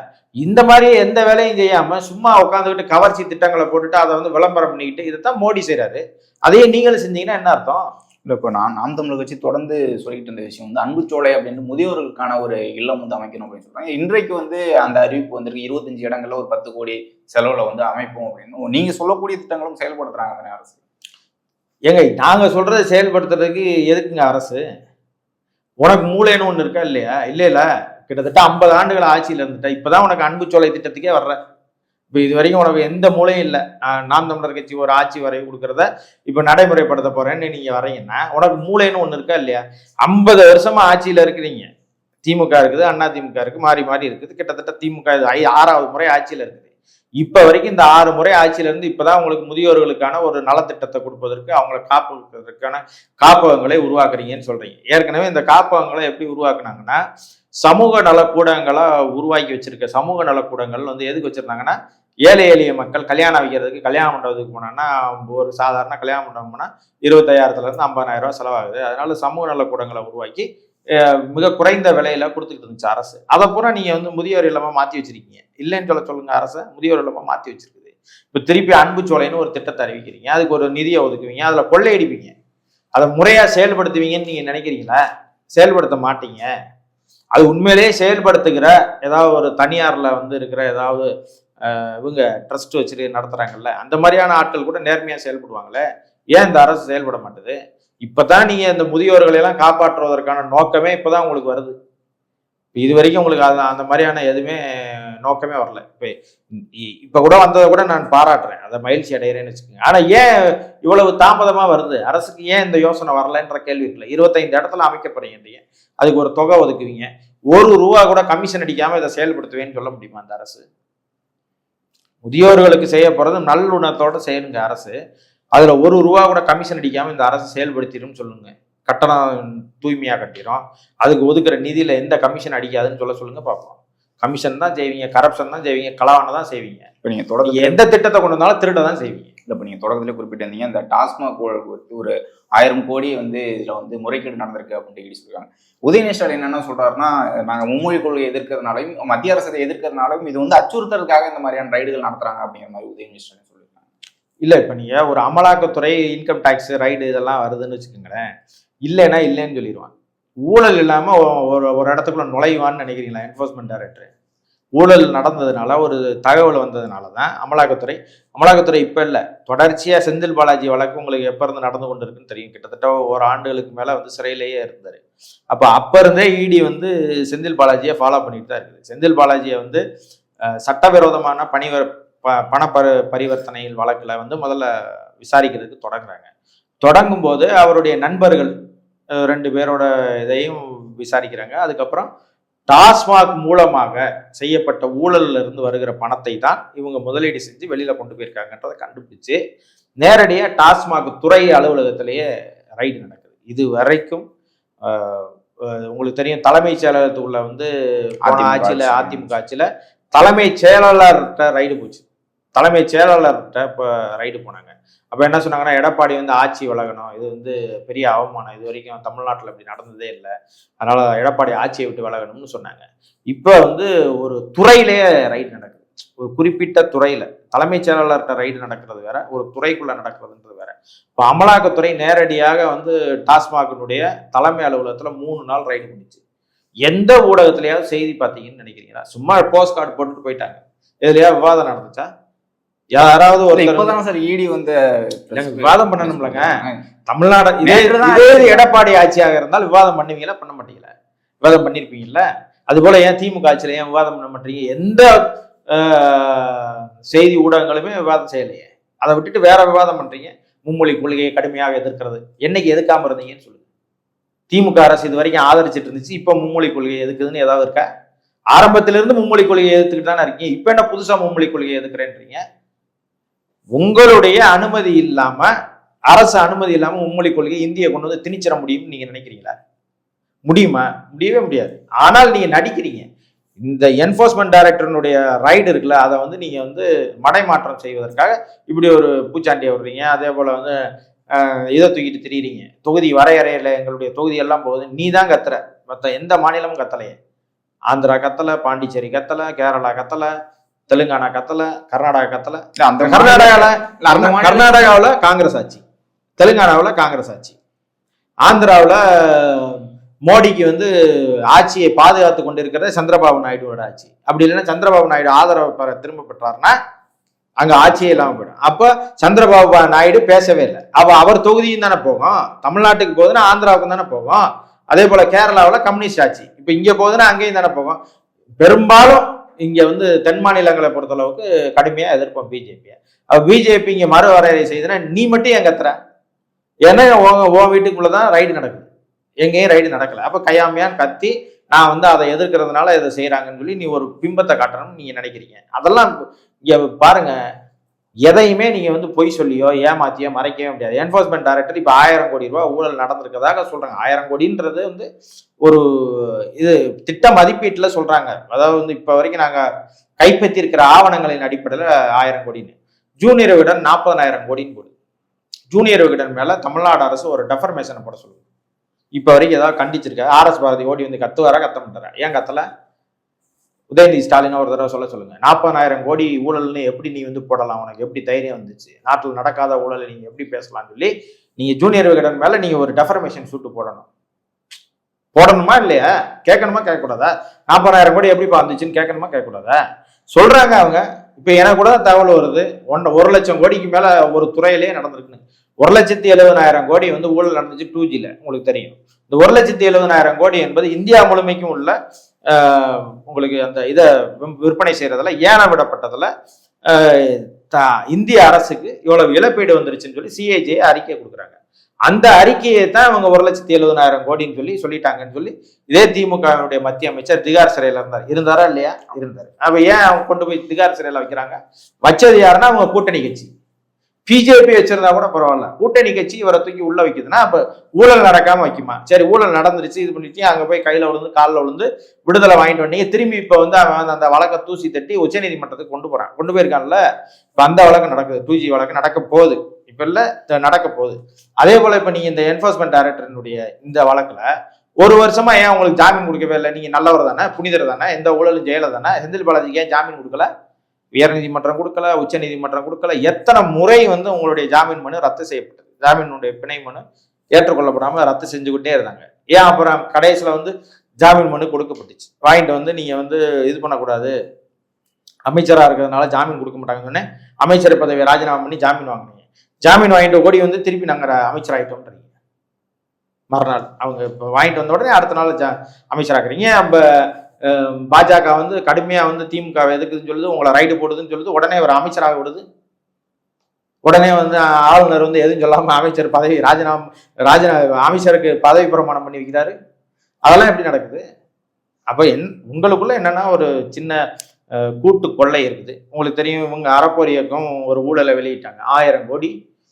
இந்த மாதிரி எந்த வேலையும் செய்யாம சும்மா உட்காந்துக்கிட்டு கவர்ச்சி திட்டங்களை போட்டுட்டு அதை வந்து விளம்பரம் பண்ணிக்கிட்டு இதைத்தான் மோடி செய்றாரு. அதையே நீங்களும் செஞ்சீங்கன்னா என்ன அர்த்தம்? இல்லை இப்போ நான் நாம் தமிழர் கட்சி தொடர்ந்து சொல்லிக்கிட்டு இருந்த விஷயம் வந்து அன்புச்சோலை அப்படின்னு முதியோர்களுக்கான ஒரு இல்லம் வந்து அமைக்கணும் அப்படின்னு சொல்கிறாங்க இன்றைக்கு வந்து அந்த அறிவிப்பு வந்திருக்கு. இருபத்தஞ்சு இடங்கள்ல ஒரு பத்து கோடி செலவில் வந்து அமைப்போம் அப்படின்னு. நீங்கள் சொல்லக்கூடிய திட்டங்களும் செயல்படுத்துகிறாங்க தானே அரசு? ஏங்க நாங்கள் சொல்கிறத செயல்படுத்துறதுக்கு எதுக்குங்க அரசு? உனக்கு மூளைன்னு ஒன்று இருக்கா இல்லையா? இல்லை இல்லை கிட்டத்தட்ட ஐம்பது ஆண்டுகள் ஆட்சியில் இருந்துட்ட. இப்போதான் உனக்கு அன்புச்சோலை திட்டத்துக்கே வர்ற இப்போ இது வரைக்கும் உனக்கு எந்த மூலையும் இல்லை. நாம் தமிழர் கட்சி ஒரு ஆட்சி வரை கொடுக்கறத இப்போ நடைமுறைப்படுத்த போறேன்னு நீங்க வரீங்கன்னா உனக்கு மூளைன்னு ஒன்று இருக்கா இல்லையா? ஐம்பது வருஷமா ஆட்சியில் இருக்கிறீங்க. திமுக இருக்குது அண்ணா திமுக இருக்கு மாறி மாறி இருக்குது. கிட்டத்தட்ட திமுக இது ஐ- ஆறாவது முறை ஆட்சியில் இருக்குது. இப்போ வரைக்கும் இந்த ஆறு முறை ஆட்சியில இருந்து இப்பதான் உங்களுக்கு முதியோர்களுக்கான ஒரு நலத்திட்டத்தை கொடுப்பதற்கு அவங்களை காப்பதற்கான காப்பகங்களை உருவாக்குறீங்கன்னு சொல்றீங்க. ஏற்கனவே இந்த காப்பகங்களை எப்படி உருவாக்குனாங்கன்னா சமூக நலக்கூடங்களை உருவாக்கி வச்சிருக்க சமூக நலக்கூடங்கள் வந்து எதுக்கு வச்சிருந்தாங்கன்னா ஏழை எளிய மக்கள் கல்யாணம் வைக்கிறதுக்கு கல்யாணம் மண்டபத்துக்கு போனான்னா ஒரு சாதாரண கல்யாண மண்டபம் போனால் இருபத்தையாயிரத்துலேருந்து ஐம்பதாயிரம் ரூபா செலவாகுது. அதனால சமூக நலக்கூடங்களை உருவாக்கி மிக குறைந்த விலையில கொடுத்துக்கிட்டு இருந்துச்சு அரசு. அதை பூரா நீங்கள் வந்து முதியோர் இல்லமா மாற்றி வச்சிருக்கீங்க. இல்லைன்னு சொல்ல சொல்லுங்க அரசை. முதியோர் இல்லமா மாற்றி வச்சிருக்குது. இப்போ திருப்பி அன்பு சோலைன்னு ஒரு திட்டத்தை அறிவிக்கிறீங்க. அதுக்கு ஒரு நிதியை ஒதுக்குவீங்க. அதில் கொள்ளையடிப்பீங்க அதை முறையாக செயல்படுத்துவீங்கன்னு நீங்கள் நினைக்கிறீங்களா? செயல்படுத்த மாட்டீங்க. அது உண்மையிலேயே செயல்படுத்துகிற ஏதாவது ஒரு தனியாரில் வந்து இருக்கிற ஏதாவது இவங்க ட்ரஸ்ட் வச்சுட்டு நடத்துகிறாங்கல்ல அந்த மாதிரியான ஆட்கள் கூட நேர்மையாக செயல்படுவாங்களே? ஏன் இந்த அரசு செயல்பட மாட்டுது? இப்பதான் நீங்கள் இந்த முதியோர்களை எல்லாம் காப்பாற்றுவதற்கான நோக்கமே இப்போ தான் உங்களுக்கு வருது. இது வரைக்கும் உங்களுக்கு அது அந்த மாதிரியான எதுவுமே நோக்கமே வரல. இப்போ இப்போ கூட வந்ததை கூட நான் பாராட்டுறேன். அதை மகிழ்ச்சி அடைகிறேன்னு வச்சுக்கோங்க. ஆனால் ஏன் இவ்வளவு தாமதமாக வருது? அரசுக்கு ஏன் இந்த யோசனை வரலன்ற கேள்வி இருக்குல்ல. இருபத்தைந்து இடத்துல அமைக்கப்படுறீங்க அதுக்கு ஒரு தொகை ஒதுக்குவீங்க. ஒரு ரூபா கூட கமிஷன் அடிக்காமல் இதை செயல்படுத்துவேன்னு சொல்ல முடியுமா அந்த அரசு? முதியோர்களுக்கு செய்ய போகிறது நல்லுணத்தோடு செய்யணுங்க அரசு. அதில் ஒரு ரூபா கூட கமிஷன் அடிக்காமல் இந்த அரசு செயல்படுத்திடும் சொல்லுங்க. கட்டணம் தூய்மையாக கட்டிடும் அதுக்கு ஒதுக்குற நிதியில் எந்த கமிஷன் அடிக்காதுன்னு சொல்ல சொல்லுங்க பார்ப்போம். கமிஷன் தான் செய்வீங்க கரப்ஷன் தான் செய்வீங்க களவான தான் செய்வீங்க. இப்போ நீங்கள் நீங்க தொடர்ந்து எந்த திட்டத்தை கொண்டு வந்தாலும் திருட தான் செய்வீங்க. இல்லை இப்போ நீங்கள் தொடக்கத்திலே குறிப்பிட்டிருந்தீங்க இந்த டாஸ்மாக் ஒரு ஆயிரம் கோடி வந்து இதில் வந்து முறைகேடு நடந்திருக்கு அப்படின்னு சொல்லியிருக்காங்க உதயநிதி ஸ்டாலின் என்ன சொல்றாருன்னா நாங்கள் மும்மொழி கொள்கையை எதிர்க்கிறதுனாலையும் மத்திய அரசை எதிர்க்கிறதுனாலையும் இது வந்து அச்சுறுத்தலுக்காக இந்த மாதிரியான ரைடுகள் நடத்துறாங்க அப்படிங்கிற மாதிரி உதயநிதி ஸ்டாலின் சொல்லியிருக்காங்க. இல்லை இப்போ நீங்கள் ஒரு அமலாக்கத்துறை இன்கம் டேக்ஸ் ரைடு இதெல்லாம் வருதுன்னு வச்சுக்கோங்களேன். இல்லைன்னா இல்லைன்னு சொல்லிடுவான் ஊழல் இல்லாமல் ஒரு ஒரு இடத்துக்குள்ள நுழைவான்னு நினைக்கிறீங்களா என்ஃபோர்ஸ்மெண்ட் டைரக்டர் ஊழல் நடந்ததுனால ஒரு தகவல் வந்ததுனால தான் அமலாக்கத்துறை அமலாக்கத்துறை இப்போ இல்லை. தொடர்ச்சியாக செந்தில் பாலாஜி வழக்கு உங்களுக்கு எப்போ இருந்து நடந்து கொண்டு இருக்குன்னு தெரியும். கிட்டத்தட்ட ஒரு ஆண்டுகளுக்கு மேலே வந்து சிறையிலேயே இருந்தார். அப்போ அப்போ இருந்தே இடி வந்து செந்தில் பாலாஜியை ஃபாலோ பண்ணிட்டு தான் இருக்குது. செந்தில் பாலாஜியை வந்து சட்டவிரோதமான பணிவர் ப பண பரி பரிவர்த்தனையில் வழக்கில் வந்து முதல்ல விசாரிக்கிறதுக்கு தொடங்குறாங்க. தொடங்கும் போது அவருடைய நண்பர்கள் ரெண்டு பேரோட இதையும் விசாரிக்கிறாங்க. அதுக்கப்புறம் டாஸ்மாக் மூலமாக செய்யப்பட்ட ஊழல்ல இருந்து வருகிற பணத்தை தான் இவங்க முதலீடு செஞ்சு வெளியில கொண்டு போயிருக்காங்கன்றதை கண்டுபிடிச்சு நேரடியா டாஸ்மாக் துறை அலுவலகத்திலேயே ரைடு நடக்குது. இது வரைக்கும் உங்களுக்கு தெரியும் தலைமைச் செயலகத்துக்குள்ள வந்து ஆட்சியில ஆட்சி. அதிமுக ஆட்சியில தலைமைச் செயலாளர்கிட்ட ரைடு போச்சு. தலைமைச் செயலாளர்கிட்ட இப்போ ரைடு போனாங்க. அப்போ என்ன சொன்னாங்கன்னா எடப்பாடி வந்து ஆட்சி விலகணும் இது வந்து பெரிய அவமானம். இது வரைக்கும் தமிழ்நாட்டில் இப்படி நடந்ததே இல்லை. அதனால எடப்பாடி ஆட்சியை விட்டு விலகணும்னு சொன்னாங்க. இப்போ வந்து ஒரு துறையிலேயே ரைடு நடக்குது. ஒரு குறிப்பிட்ட துறையில் தலைமைச் செயலாளர்கிட்ட ரைடு நடக்கிறது வேற ஒரு துறைக்குள்ளே நடக்கிறதுன்றது வேற. இப்போ அமலாக்கத்துறை நேரடியாக வந்து டாஸ்மாகினுடைய தலைமை அலுவலகத்தில் மூணு நாள் ரைடு பண்ணிச்சு எந்த ஊடகத்திலேயாவது செய்தி பார்த்தீங்கன்னு நினைக்கிறீங்களா? சும்மா போஸ்ட் கார்டு போட்டுட்டு போயிட்டாங்க. எதுலையா விவாதம் நடந்துச்சா? யாராவது ஒரு இப்போதான் சார் இடி வந்து இல்லைங்க, விவாதம் பண்ணணும்லங்க. தமிழ்நாடு இதே இதே. எடப்பாடி ஆட்சியாக இருந்தால் விவாதம் பண்ணுவீங்களா பண்ண மாட்டீங்களா? விவாதம் பண்ணிருப்பீங்கல்ல? அது போல ஏன் திமுக ஆட்சியில ஏன் விவாதம் பண்ண மாட்டீங்க? எந்த செய்தி ஊடகங்களுமே விவாதம் செய்யலையே. அதை விட்டுட்டு வேற விவாதம் பண்றீங்க. மும்மொழி கொள்கையை கடுமையாக எதிர்க்கிறது. என்னைக்கு எதுக்காம இருந்தீங்கன்னு சொல்லுங்க. திமுக அரசு இது வரைக்கும் ஆதரிச்சிட்டு இருந்துச்சு. இப்ப மும்மொழி கொள்கையை எதுக்குதுன்னு ஏதாவது இருக்கா? ஆரம்பத்திலிருந்து மும்மொழி கொள்கையை எதிர்த்துக்கிட்டு தானே இருக்கீங்க. இப்ப என்ன புதுசா மும்மொழி கொள்கையை எதுக்குறேன்றீங்க உங்களுடைய அனுமதி இல்லாம அரசு அனுமதி இல்லாம மும்மொழி கொள்கை இந்திய கொண்டு வந்து திணிச்சிட முடியும்னு நீங்க நினைக்கிறீங்களா? முடியுமா? முடியவே முடியாது. ஆனால் நீங்க நடிக்கிறீங்க. இந்த என்ஃபோர்ஸ்மெண்ட் டைரக்டர்னுடைய ரைடு இருக்குல்ல அதை வந்து நீங்க வந்து மடைமாற்றம் செய்வதற்காக இப்படி ஒரு பூச்சாண்டியை விடுறீங்க அதே போல வந்து இதை தூக்கிட்டு திரியிறீங்க. தொகுதி வரையறையில எங்களுடைய தொகுதி எல்லாம் போகுது. நீ தான் கத்துற. மற்ற எந்த மாநிலமும் கத்தலையே. ஆந்திரா கத்தலை பாண்டிச்சேரி கத்தலை கேரளா கத்தலை தெலுங்கானா கத்தல கர்நாடகா கத்தல. அந்த மாநில- கர்நாடகாவில் காங்கிரஸ் ஆட்சி. தெலுங்கானாவில் காங்கிரஸ் ஆட்சி. ஆந்திராவில் மோடிக்கு வந்து ஆட்சியை பாதுகாத்து கொண்டிருக்கிறது சந்திரபாபு நாயுடுவோட ஆட்சி. அப்படி இல்லைன்னா சந்திரபாபு நாயுடு ஆதரவு பெற திரும்ப பெற்றாருன்னா அங்க ஆட்சியே இல்லாம போயிடும். அப்ப சந்திரபாபு நாயுடு பேசவே இல்லை. அவ அவர் தொகுதியும் தானே போகும். தமிழ்நாட்டுக்கு போகுதுன்னா ஆந்திராவுக்கும் தானே போகும். அதே போல கேரளாவில் கம்யூனிஸ்ட் ஆட்சி. இப்ப இங்க போகுதுன்னா அங்கேயும் தானே போகும். பெரும்பாலும் இங்கே வந்து தென் மாநிலங்களை பொறுத்தளவுக்கு கடுமையாக எதிர்ப்போம் பிஜேபியை அப்ப பிஜேபி இங்கே மறுவரையறை செய்யுதுன்னா நீ மட்டும் ஏன் கத்துற? ஏன்னா உன் வீட்டுக்குள்ளே தான் ரைடு நடக்குது. எங்கேயும் ரைடு நடக்கல. அப்போ கையாமையான் கத்தி நான் வந்து அதை எதிர்க்கிறதுனால இதை செய்கிறாங்கன்னு சொல்லி நீ ஒரு பிம்பத்தை காட்டணும்னு நீங்கள் நினைக்கிறீங்க. அதெல்லாம் இங்கே பாருங்கள் எதையுமே நீங்கள் வந்து பொய் சொல்லியோ ஏமாத்தியோ மறைக்கவே முடியாது. என்ஃபோர்ஸ்மெண்ட் டைரக்டர் இப்போ ஆயிரம் கோடி ரூபாய் ஊழல் நடந்திருக்கதாக சொல்கிறாங்க ஆயிரம் கோடின்றது வந்து ஒரு இது திட்ட மதிப்பீட்டில் சொல்கிறாங்க அதாவது வந்து இப்போ வரைக்கும் நாங்கள் கைப்பற்றியிருக்கிற ஆவணங்களின் அடிப்படையில் ஆயிரம் கோடின்னு. ஜூனியர் விகடன் நாற்பதனாயிரம் கோடின்னு போடுது. ஜூனியர் விகடன் மேலே தமிழ்நாடு அரசு ஒரு டெஃபர்மேஷனை போட சொல்லுது. இப்போ வரைக்கும் ஏதாவது கண்டிச்சிருக்காரு. ஆர்எஸ் பாரதி ஓடி வந்து கத்துவாரா கத்த மாட்டாரா? ஏன் கத்தலை? உதயநிதி ஸ்டாலின் ஒரு தடவை சொல்ல சொல்லுங்க. நாற்பதாயிரம் கோடி ஊழல்னு எப்படி நீ வந்து போடலாம்? உனக்கு எப்படி தைரியம் வந்துச்சு? நாட்டில் நடக்காத ஊழலை நீங்க எப்படி பேசலாம்னு சொல்லி நீங்க ஜூனியர் விகடன் மேல நீங்க ஒரு டெஃபர்மேஷன் சூட்டு போடணும். போடணுமா இல்லையா? கேட்கணுமா கேட்கக்கூடாதா? நாற்பதாயிரம் கோடி எப்படிப்பா வந்துச்சுன்னு கேட்கணுமா கேட்கக்கூடாதா? சொல்றாங்க அவங்க. இப்ப எனக்கு கூட தகவல் வருது. ஒன்று ஒரு லட்சம் கோடிக்கு மேல ஒரு துறையிலேயே நடந்திருக்குன்னு. ஒரு லட்சத்தி எழுபதாயிரம் கோடி வந்து ஊழல் நடந்துச்சு டூ ஜில உங்களுக்கு தெரியும். இந்த ஒரு லட்சத்தி எழுபதாயிரம் கோடி என்பது இந்தியா முழுமைக்கும் உள்ள உங்களுக்கு அந்த இதை விற்பனை செய்யறதுல ஏன விடப்பட்டதுல த- இந்திய அரசுக்கு இவ்வளவு இழப்பீடு வந்துருச்சுன்னு சொல்லி சிஏஜே அறிக்கை கொடுக்குறாங்க. அந்த அறிக்கையை தான் இவங்க ஒரு லட்சத்தி எழுபதாயிரம் கோடின்னு சொல்லி சொல்லிட்டாங்கன்னு சொல்லி இதே திமுகவினுடைய மத்திய அமைச்சர் திகார் சிறையில இருந்தார். இருந்தாரா இல்லையா? இருந்தார். அப்ப ஏன் அவங்க கொண்டு போய் திகார் சிறையில வைக்கிறாங்க? வச்சது யாருன்னா அவங்க கூட்டணி கட்சி. பிஜேபி வச்சிருந்தா கூட பரவாயில்ல. கூட்டணி கட்சி இவரை தூக்கி உள்ள வைக்குதுன்னா அப்ப ஊழல் நடக்காம வைக்குமா? சரி ஊழல் நடந்துருச்சு இது பண்ணிச்சு அங்க போய் கையில விழுந்து காலில் விழுந்து விடுதலை வாங்கிட்டு வந்தீங்க. திரும்பி இப்ப வந்து அவன் அந்த வழக்கை தூசி தட்டி உச்சநீதிமன்றத்துக்கு கொண்டு போறான். கொண்டு போயிருக்கான்ல? இப்ப அந்த வழக்கு நடக்குது தூசி வழக்கு நடக்க போகுது. இப்ப இல்ல நடக்க போகுது. அதே போல இப்ப நீங்க இந்த என்போர்ஸ்மெண்ட் டைரக்டரினுடைய இந்த வழக்குல ஒரு வருஷமா ஏன் உங்களுக்கு ஜாமீன் கொடுக்கவே இல்லை? நீங்க நல்லவர் தானே புனிதர் தானே எந்த ஊழலும் ஜெயில தானே செந்தில் பாலாஜிக்கு ஏன் ஜாமீன் கொடுக்கல? உயர்நீதிமன்றம் கொடுக்கல உச்ச நீதிமன்றம் கொடுக்கல. எத்தனை முறை வந்து உங்களுடைய ஜாமீன் மனு ரத்து செய்யப்பட்டது. ஜாமீனுடைய பிணை மனு ஏற்றுக்கொள்ளப்படாமல் ரத்து செஞ்சுக்கிட்டே இருந்தாங்க. ஏன் அப்புறம் கடைசியில் வந்து ஜாமீன் மனு கொடுக்கப்பட்டுச்சு? வாங்கிட்டு வந்து நீங்கள் வந்து இது பண்ணக்கூடாது. அமைச்சராக இருக்கிறதுனால ஜாமீன் கொடுக்க மாட்டாங்கன்னு சொன்னேன். அமைச்சர் பதவியை ராஜினாமா பண்ணி ஜாமீன் வாங்கினீங்க. ஜாமீன் வாங்கிட்டு ஓடி வந்து திருப்பி நாங்கள் அமைச்சர் ஆகிட்டோம்ன்றீங்க மறுநாள் அவங்க இப்போ வாங்கிட்டு வந்த உடனே அடுத்த நாள் ஜா அமைச்சராக்குறீங்க. நம்ம பாஜக வந்து கடுமையாக வந்து திமுக எதுக்குதுன்னு சொல்லுது உங்களை ரைடு போடுதுன்னு சொல்லுது உடனே ஒரு அமைச்சராக விடுது. உடனே வந்து ஆளுநர் வந்து எதுவும் சொல்லாமல் அமைச்சர் பதவி ராஜினாமா ராஜினா அமைச்சருக்கு பதவி பிரமாணம் பண்ணி வைக்கிறாரு. அதெல்லாம் எப்படி நடக்குது? அப்போ என் உங்களுக்குள்ள என்னன்னா ஒரு சின்ன கூட்டு கொள்ளை இருக்குது. உங்களுக்கு தெரியும் இவங்க அறப்போர் இயக்கம் ஒரு ஊழலை வெளியிட்டாங்க. ஆயிரம் கோடி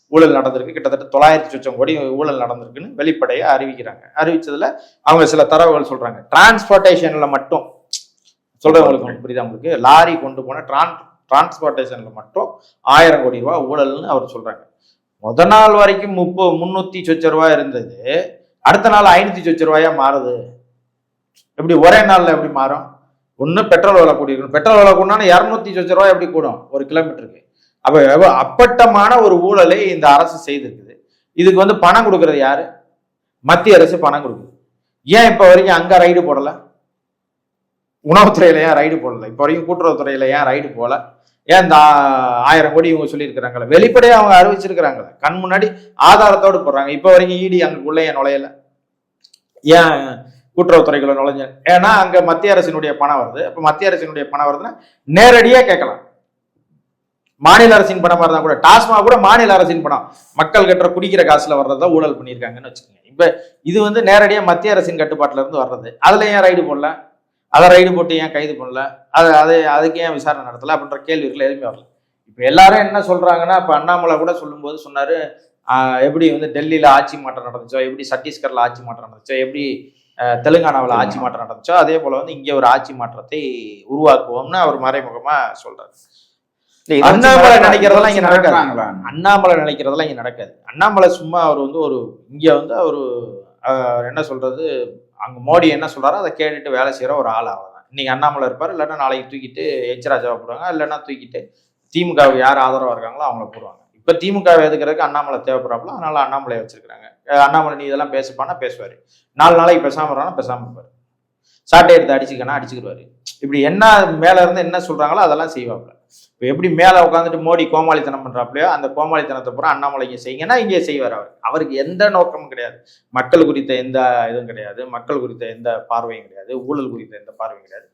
ஊழல் நடந்திருக்கு. கிட்டத்தட்ட தொள்ளாயிரத்தி சொச்சம் கோடி ஊழல் நடந்திருக்குன்னு வெளிப்படையை அறிவிக்கிறாங்க. அறிவிச்சதுல அவங்க சில தரவுகள் சொல்றாங்க. டிரான்ஸ்போர்ட்டேஷன்ல மட்டும். சொல்றவங்களுக்கு புரியுதா உங்களுக்கு? லாரி கொண்டு போன டிரான் டிரான்ஸ்போர்ட்டேஷன்ல மட்டும் ஆயிரம் கோடி ரூபாய் ஊழல்னு அவர் சொல்றாங்க. முத நாள் வரைக்கும் முப்பது முன்னூத்தி சொச்ச ரூபாய் இருந்தது. அடுத்த நாள் ஐநூத்தி சொச்ச ரூபாயா மாறுது. எப்படி ஒரே நாள்ல எப்படி மாறும்? ஒன்று பெட்ரோல் விலை கூடி இருக்கணும் பெட்ரோல் விலை கூடனா இரநூத்தி சொச்ச ரூபாய் எப்படி கூடும்? ஒரு கிலோமீட்டருக்கு அப்ப அப்பட்டமான ஒரு ஊழலை இந்த அரசு செய்திருக்குது. இதுக்கு வந்து பணம் கொடுக்கறது யாரு? மத்திய அரசு பணம் கொடுக்குது. ஏன் இப்ப வரைக்கும் அங்க ரைடு போடல? உணவுத்துறையில ஏன் ரைடு போடல? இப்ப வரைக்கும் கூட்டுறவுத்துறையில ஏன் ரைடு போல? ஏன் இந்த ஆயிரம் கோடி இவங்க சொல்லியிருக்கிறாங்களே வெளிப்படையாக அவங்க அறிவிச்சிருக்கிறாங்களே கண் முன்னாடி ஆதாரத்தோடு போடுறாங்க. இப்போ வரைக்கும் இடி அங்குள்ள ஏன் நுழையல. ஏன் கூட்டுறவுத்துறைக்குள்ள நுழைஞ்ச? ஏன்னா அங்க மத்திய அரசினுடைய பணம் வருது. அப்ப மத்திய அரசினுடைய பணம் வருதுன்னா நேரடியாக கேட்கலாம். மாநில அரசின் பணமா இருந்தா கூட டாஸ்மாக் கூட மாநில அரசின் பணம். மக்கள் கட்டுற குடிக்கிற காசுல வர்றதா ஊழல் பண்ணியிருக்காங்கன்னு வச்சுக்கோங்க. இப்ப இது வந்து நேரடியா மத்திய அரசின் கட்டுப்பாட்டுல இருந்து வர்றது. அதுல ஏன் ரைடு போடல? அதை ரைடு போட்டு ஏன் கைது பண்ணல? அது அதை அதுக்கு ஏன் விசாரணை நடத்தல? அப்படின்ற கேள்விகள் எதுவுமே வரல. இப்போ எல்லாரும் என்ன சொல்றாங்கன்னா இப்போ அண்ணாமலை கூட சொல்லும்போது சொன்னாரு எப்படி வந்து டெல்லியில ஆட்சி மாற்றம் நடந்துச்சோ? எப்படி சத்தீஸ்கர்ல ஆட்சி மாற்றம் நடந்துச்சோ? எப்படி தெலுங்கானாவில் ஆட்சி மாற்றம் நடந்துச்சோ? அதே போல வந்து இங்கே ஒரு ஆட்சி மாற்றத்தை உருவாக்குவோம்னு அவர் மறைமுகமாக சொல்கிறார் அண்ணாமலை. நினைக்கிறதெல்லாம் இங்க நடக்காது. அண்ணாமலை நினைக்கிறதெல்லாம் இங்க நடக்காது. அண்ணாமலை சும்மா அவர் வந்து ஒரு இங்க வந்து அவரு என்ன சொல்றது அங்க மோடி என்ன சொல்றாரோ அதை கேட்டுட்டு வேலை செய்யற ஒரு ஆள் அவ்வளவுதான் இன்னைக்கு அண்ணாமலை இருப்பாரு இல்லைன்னா நாளைக்கு தூக்கிட்டு எச் ராஜாவை போடுவாங்க இல்லைன்னா தூக்கிட்டு திமுகவுக்கு யார் ஆதரவா இருக்காங்களோ அவங்கள போடுவாங்க. இப்ப திமுக எதுக்கிறதுக்கு அண்ணாமலை தேவைப்படுறாப்புல அதனால அண்ணாமலை வச்சிருக்காங்க அண்ணாமலை நீ இதெல்லாம் பேசுப்பானா பேசுவாரு. நாலு நாளைக்கு பேசாம இருக்கானா பேசாம இருப்பாரு. சாட்டை எடுத்து அடிச்சுக்கனா அடிச்சுக்கிடுவாரு இப்படி என்ன மேல இருந்து என்ன சொல்றாங்களோ அதெல்லாம் செய்வாப்புல. இப்போ எப்படி மேலே உட்காந்துட்டு மோடி கோமாளித்தனம் பண்றாப்லையோ அந்த கோமாளித்தனத்தை பூரா அண்ணாமலைங்க செய்யுங்கன்னா இங்கே செய்வார் அவர். அவருக்கு எந்த நோக்கமும் கிடையாது. மக்கள் குறித்த எந்த இதுவும் கிடையாது. மக்கள் குறித்த எந்த பார்வையும் கிடையாது. ஊழல் குறித்த எந்த பார்வையும் கிடையாது.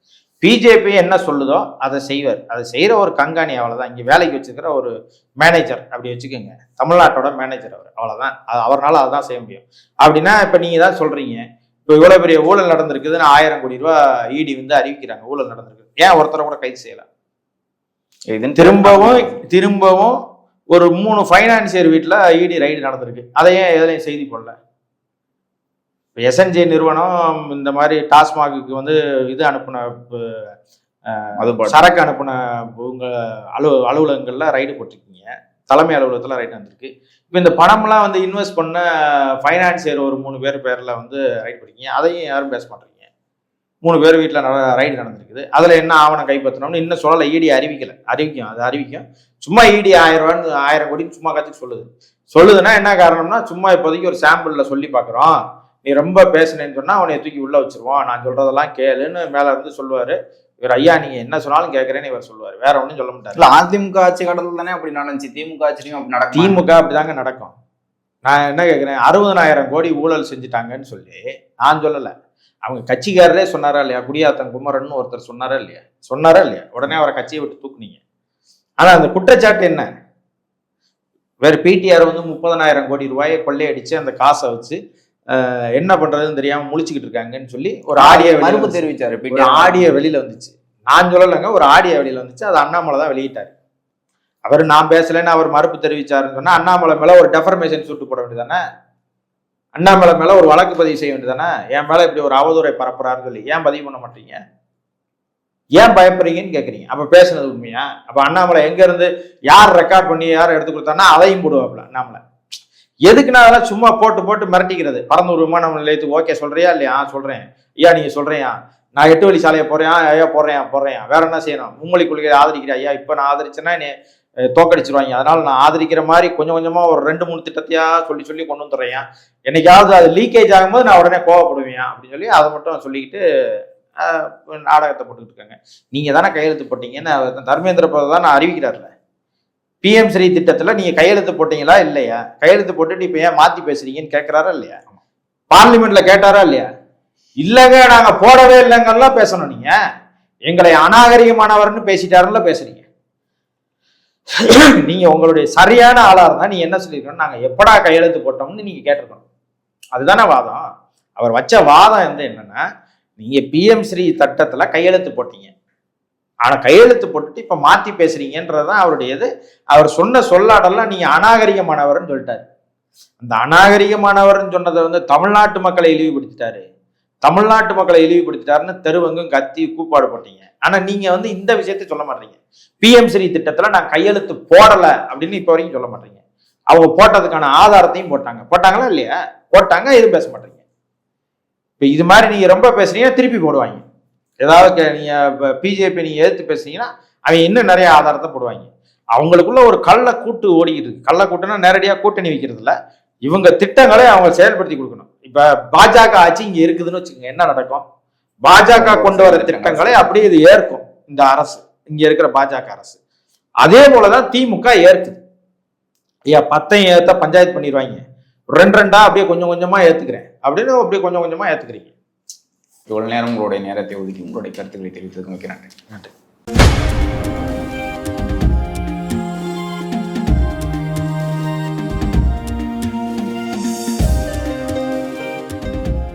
பிஜேபி என்ன சொல்லுதோ அதை செய்வார். அதை செய்கிற ஒரு கண்காணி அவ்வளோதான் இங்கே வேலைக்கு வச்சுக்கிற ஒரு மேனேஜர் அப்படி வச்சுக்கோங்க. தமிழ்நாட்டோட மேனேஜர் அவர். அவ்வளோதான் அது அவரால் தான் செய்ய முடியும். அப்படின்னா இப்போ நீங்கள் தான் சொல்கிறீங்க இப்போ இவ்வளோ பெரிய ஊழல் நடந்திருக்குதுன்னு ஆயிரம் கோடி ரூபா இடி வந்து அறிவிக்கிறாங்க. ஊழல் நடந்திருக்கு. ஏன் ஒருத்தரை கூட கைது செய்யலாம் இதுன்னு திரும்பவும் திரும்பவும் ஒரு மூணு ஃபைனான்சியர் வீட்டில் இடி ரைடு நடந்திருக்கு. அதையே எதுலையும் செய்தி போடல. எஸ்என்ஜி நிறுவனம் இந்த மாதிரி டாஸ்மாகுக்கு வந்து இது அனுப்புன. சரக்கு அனுப்புன உங்க அலு அலுவலகங்கள்ல ரைடு போட்டிருக்கீங்க. தலைமை அலுவலகத்தில் ரைடு வந்திருக்கு இப்போ இந்த பணம்லாம் வந்து இன்வெஸ்ட் பண்ண ஃபைனான்சியர் ஒரு மூணு பேர் பேரில் வந்து ரைட் பண்ணிக்கிங்க. அதையும் யாரும் பேச மாட்டேங்க மூணு பேர் வீட்டில் ரைடு நடந்திருக்குது. அதில் என்ன ஆவணம் கைப்பற்றணும்னு இன்னும் சொல்லலை. இடி அறிவிக்கலை. அறிவிக்கும் அது அறிவிக்கும். சும்மா இடி ஆயிரம் ரூபான்னு ஆயிரம் கோடின்னு சும்மா கற்றுக்கு சொல்லுது. சொல்லுதுன்னா என்ன காரணம்னா சும்மா இப்போதைக்கு ஒரு சாம்பிளில் சொல்லி பார்க்குறோம் நீ ரொம்ப பேசுனேன்னு சொன்னால் அவனை தூக்கி உள்ளே வச்சிருவான். நான் சொல்கிறதெல்லாம் கேளுன்னு மேலே இருந்து சொல்லுவார். இவர் ஐயா நீங்க என்ன சொன்னாலும் கேட்கறேன்னு இவர் சொல்லுவாரு. வேற ஒன்றும் சொல்ல மாட்டாரு. இல்ல அதிமுக ஆட்சி காலத்துல தானே அப்படி நடந்துச்சு. திமுக ஆட்சியும் அப்படி நடக்கும் திமுக அப்படிதாங்க நடக்கும். நான் என்ன கேட்குறேன் அறுபதனாயிரம் கோடி ஊழல் செஞ்சுட்டாங்கன்னு சொல்லி நான் சொல்லலை. அவங்க கட்சிக்காரரே சொன்னாரா இல்லையா? குடியாத்தன் குமரன் ஒருத்தர் சொன்னாரா இல்லையா? சொன்னாரா இல்லையா? உடனே அவரை கட்சியை விட்டு தூக்குனீங்க. ஆனா அந்த குற்றச்சாட்டு என்ன? வேற பிடிஆர் வந்து முப்பதனாயிரம் கோடி ரூபாயை கொள்ளையடிச்சு அந்த காசை வச்சு என்ன பண்றதுன்னு தெரியாம முழிச்சுக்கிட்டு இருக்காங்கன்னு சொல்லி ஒரு ஆடியோ மறுப்பு தெரிவிச்சாரு ஆடியோ வெளியில வந்துச்சு. நான் சொல்லலைங்க ஒரு ஆடியோ வெளியில வந்துச்சு. அது அண்ணாமலை தான் வெளியிட்டாரு. அவர் நான் பேசலைன்னு அவர் மறுப்பு தெரிவிச்சாருன்னு சொன்னா அண்ணாமலை மேல ஒரு டெஃபர்மேஷன் சுட்டு போட வேண்டியதானே அண்ணாமலை மேல ஒரு வழக்கு பதிவு செய்ய வேண்டியதானே என் மேல இப்படி ஒரு அவதூறை பரப்புறாருன்னு சொல்லி ஏன் பதிவு பண்ண மாட்டீங்க? ஏன் பயப்படுறீங்கன்னு கேக்குறீங்க. அப்ப பேசுனது உண்மையா? அப்ப அண்ணாமலை எங்க இருந்து யார் ரெக்கார்ட் பண்ணி யார் எடுத்து கொடுத்தானா அதையும் போடுவாப்ல அண்ணாமலை. எதுக்கு நான் அதெல்லாம் சும்மா போட்டு போட்டு மிரட்டிக்கிறது? பரந்தூர் விமானம் நிலையத்துக்கு ஓகே சொல்றியா இல்லையா? சொல்றேன். ஐயா நீங்க சொல்றியா? நான் எட்டு வழி சாலையை போறேன். ஐயா போடுறேன் போடுறேன் வேற என்ன செய்யணும்? மும்மொழி கொள்கையை ஆதரிக்கிறேன் ஐயா இப்போ நான் ஆதரிச்சேன்னா என்னை தோக்கடிச்சிருவாங்க. அதனால நான் ஆதரிக்கிற மாதிரி கொஞ்சம் கொஞ்சமா ஒரு ரெண்டு மூணு திட்டத்தையா சொல்லி சொல்லி கொண்டு வந்துடுறேன் என்னைக்காவது அது லீக்கேஜ் ஆகும்போது நான் உடனே கோவப்படுவேன் அப்படின்னு சொல்லி அதை மட்டும் சொல்லிக்கிட்டு நாடகத்தை போட்டுக்கிட்டு இருக்காங்க. நீங்க தானே கையெழுத்து போட்டீங்கன்னு தர்மேந்திர பிரதான் நான் அறிவிக்கிறார்ல. பிஎம் ஸ்ரீ திட்டத்துல நீங்க கையெழுத்து போட்டீங்களா இல்லையா? கையெழுத்து போட்டுட்டு இப்ப ஏன் மாத்தி பேசுறீங்கன்னு கேட்கிறாரா இல்லையா? பார்லிமெண்ட்ல கேட்டாரா இல்லையா? இல்லங்க நாங்க போடவே இல்லைங்கலாம் பேசணும் நீங்க. எங்களை அநாகரிகமானவர்னு பேசிட்டாருல பேசுறீங்க. நீங்க உங்களுடைய சரியான ஆளா இருந்தா நீங்க என்ன சொல்லிருக்கணும்? நாங்க எப்படா கையெழுத்து போட்டோம்னு நீங்க கேட்டிருக்கணும். அதுதானே வாதம். அவர் வச்ச வாதம் வந்து என்னன்னா நீங்க பிஎம் ஸ்ரீ திட்டத்துல கையெழுத்து போட்டீங்க. ஆனா கையெழுத்து போட்டுட்டு இப்ப மாத்தி பேசுறீங்கன்றதுதான் அவருடையது. அவர் சொன்ன சொல்லாடெல்லாம் நீங்க அநாகரிகமானவர்னு சொல்லிட்டாரு. அந்த அநாகரிகமானவர்னு சொன்னதை வந்து தமிழ்நாட்டு மக்களை இழிவுபடுத்திட்டாரு. தமிழ்நாட்டு மக்களை இழிவுபடுத்திட்டாருன்னு தெருவங்கும் கத்தி கூப்பாடு போட்டீங்க. ஆனா நீங்க வந்து இந்த விஷயத்தை சொல்ல மாட்டீங்க. பிஎம் ஸ்ரீ திட்டத்துல நான் கையெழுத்து போடல அப்படின்னு இப்ப வரைக்கும் சொல்ல மாட்டீங்க. அவங்க போட்டதுக்கான ஆதாரத்தையும் போட்டாங்க. போட்டாங்களா இல்லையா? போட்டாங்க எதுவும் பேச மாட்டீங்க. இப்ப இது மாதிரி நீங்க ரொம்ப பேசுனீங்கன்னா திருப்பி போடுவாங்க. ஏதாவது நீங்கள் இப்போ பிஜேபி நீங்கள் எதிர்த்து பேசுனீங்கன்னா அவங்க இன்னும் நிறைய ஆதாரத்தை போடுவாங்க. அவங்களுக்குள்ள ஒரு கள்ள கூட்டு ஓடிக்கிட்டு இருக்கு. கள்ள கூட்டுனா நேரடியாக கூட்டணி வைக்கிறது இல்லை இவங்க திட்டங்களை அவங்க செயல்படுத்தி கொடுக்கணும். இப்போ பாஜக ஆட்சி இங்கே இருக்குதுன்னு வச்சுக்கோங்க என்ன நடக்கும்? பாஜக கொண்டு வர திட்டங்களை அப்படியே இது ஏற்கும். இந்த அரசு இங்கே இருக்கிற பாஜக அரசு. அதே போலதான் திமுக ஏற்குது. ஐயா பத்தையும் ஏற்ற பஞ்சாயத்து பண்ணிடுவாங்க ரெண்டு ரெண்டா அப்படியே கொஞ்சம் கொஞ்சமாக ஏற்றுக்கிறேன் அப்படின்னு அப்படியே கொஞ்சம் கொஞ்சமாக ஏற்றுக்கிறீங்க இவ்வளோ நேரம் உங்களுடைய நேரத்தை ஒதுக்கி உங்களுடைய கருத்துக்களை தெரிவித்ததுக்கு மிக்க நன்றி. நன்றி.